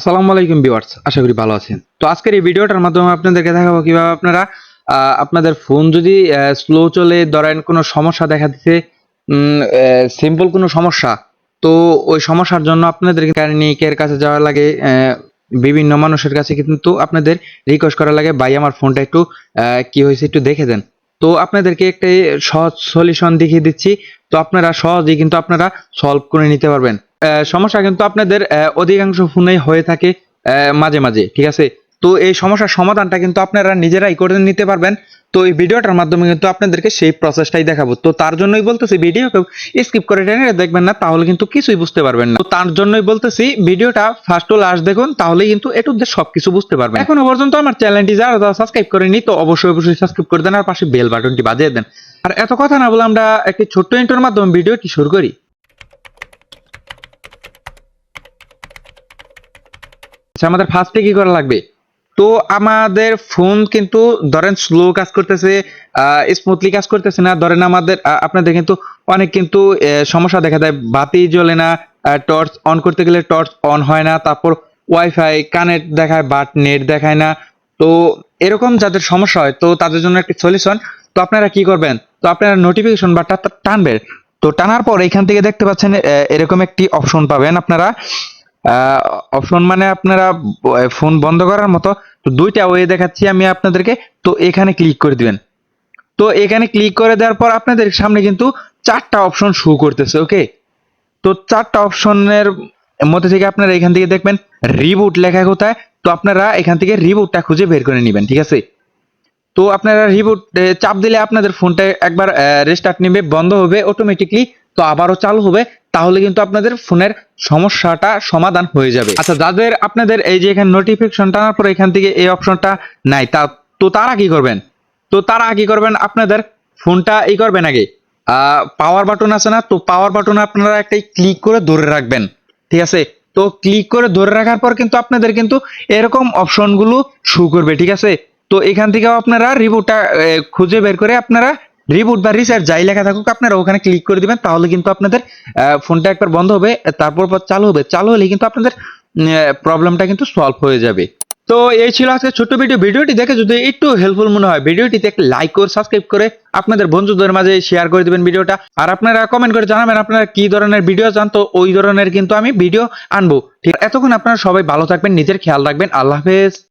আসসালামু আলাইকুম ভিউয়ার্স, আশা করি ভালো আছেন। তো আজকের এই ভিডিওটার মাধ্যমে আপনাদেরকে দেখাবো কীভাবে আপনারা আপনাদের ফোন যদি স্লো চলে, ধরেন কোনো সমস্যা দেখা দিচ্ছে সিম্পল কোনো সমস্যা, তো ওই সমস্যার জন্য আপনাদের মেকানিকের কাছে যাওয়া লাগে বিভিন্ন মানুষের কাছে কিন্তু আপনাদের রিকোয়েস্ট করা লাগে, ভাই, আমার ফোনটা একটু কি হয়েছে একটু দেখে দেন। তো আপনাদেরকে একটা সহজ সলিউশন দেখিয়ে দিচ্ছি। তো আপনারা সহজেই কিন্তু আপনারা সলভ করে নিতে পারবেন। সমস্যা কিন্তু আপনাদের অধিকাংশ ফোনেই হয়ে থাকে মাঝে মাঝে, ঠিক আছে? তো এই সমস্যার সমাধানটা কিন্তু আপনারা নিজেরাই করে নিতে পারবেন। তো এই ভিডিওটার মাধ্যমে কিন্তু আপনাদেরকে সেই প্রসেসটাই দেখাবো। তো তার জন্যই বলতেছি ভিডিও স্কিপ করে টেনে দেখবেন না, তাহলে কিন্তু কিছুই বুঝতে পারবেন না। তো তার জন্যই বলতেছি ভিডিওটা ফার্স্ট টু লাস্ট দেখুন তাহলে কিন্তু এটু সবকিছু বুঝতে পারবেন। এখনও পর্যন্ত আমার চ্যানেলটি যারা সাবস্ক্রাইব করেনি তো অবশ্যই অবশ্যই সাবস্ক্রাইব করে দেন আর পাশে বেল বাটনটি বাজিয়ে দেন। আর এত কথা না বলে আমরা একটি ছোট্ট ইন্টোর মাধ্যমে ভিডিওটি শুরু করি। আচ্ছা আমাদের ফার্স্টে কি করা লাগবে? তো আমাদের ফোন কিন্তু ধরেন স্লো কাজ করতেছে স্মুথলি কাজ করতেছে না। ধরেন আমাদের আপনাদের কিন্তু অনেক কিন্তু সমস্যা দেখা দেয়। বাতি জ্বলে না টর্চ অন করতে গেলে টর্চ অন হয় না। তারপর ওয়াইফাই কানেক্ট দেখায় বাট নেট দেখায় না। তো এরকম যাদের সমস্যা হয়, তো তাদের জন্য একটি সলিউশন তো আপনারা কি করবেন? তো আপনারা নোটিফিকেশন বাটটা টানবেন। তো টানার পর এখান থেকে দেখতে পাচ্ছেন এরকম একটি অপশন পাবেন আপনারা। অপশন মানে আপনারা ফোন বন্ধ করার মতো তো দুইটা ওয়ে দেখাচ্ছি আমি আপনাদেরকে। তো এখানে ক্লিক করে দিবেন। তো এখানে ক্লিক করে দেওয়ার পর আপনাদের সামনে কিন্তু চারটা অপশন শো করতেছে ওকে তো চারটা অপশনের মধ্যে থেকে আপনারা এখান থেকে দেখবেন রিবুট লেখা কোথায়? তো আপনারা এখান থেকে রিবুটটা খুঁজে বের করে নেবেন, ঠিক আছে? তো আপনারা রিবুট চাপ দিলে আপনাদের ফোনটা একবার রেস্টার্ট নেবে, বন্ধ হবে অটোমেটিকলি তো আবারও চালু হবে, তাহলে কিন্তু আপনাদের ফোনের সমস্যাটা সমাধান হয়ে যাবে। আচ্ছা যাদের আপনাদের এই যে এখানে নোটিফিকেশন টানার পরে এখান থেকে এই অপশনটা নাই, তা, তো তারা কি করবেন? তো তারা কি করবেন? আপনাদের ফোনটা এই করবেন আগে। পাওয়ার বাটন আছে না, তো পাওয়ার বাটন আপনারা একটা ক্লিক করে ধরে রাখবেন। ঠিক আছে? তো ক্লিক করে ধরে রাখার পর কিন্তু আপনাদের কিন্তু এরকম অপশনগুলো শো করবে, ঠিক আছে? তো এখান থেকেও আপনারা রিবুটটা খুঁজে বের করে আপনারা রিবুট বা রিসার্চ যাই লেখা থাকুক, আপনারা ওখানে ক্লিক করে দিবেন, তাহলে কিন্তু আপনাদের ফোনটা একবার বন্ধ হবে, তারপর পর চালু হবে। চালু হলে কিন্তু আপনাদের প্রবলেমটা কিন্তু সলভ হয়ে যাবে। তো এই ছিল আজকে ছোট্ট ভিডিও ভিডিওটি দেখে যদি একটু হেল্পফুল মনে হয়, ভিডিওটিতে একটা লাইক করে সাবস্ক্রাইব করে আপনাদের বন্ধুদের মাঝে শেয়ার করে দিবেন ভিডিওটা আর আপনারা কমেন্ট করে জানাবেন আপনারা কি ধরনের ভিডিও চান, তো ওই ধরনের কিন্তু আমি ভিডিও আনব। ঠিক, এতক্ষণ আপনারা সবাই ভালো থাকবেন, নিজের খেয়াল রাখবেন। আল্লাহ হাফেজ।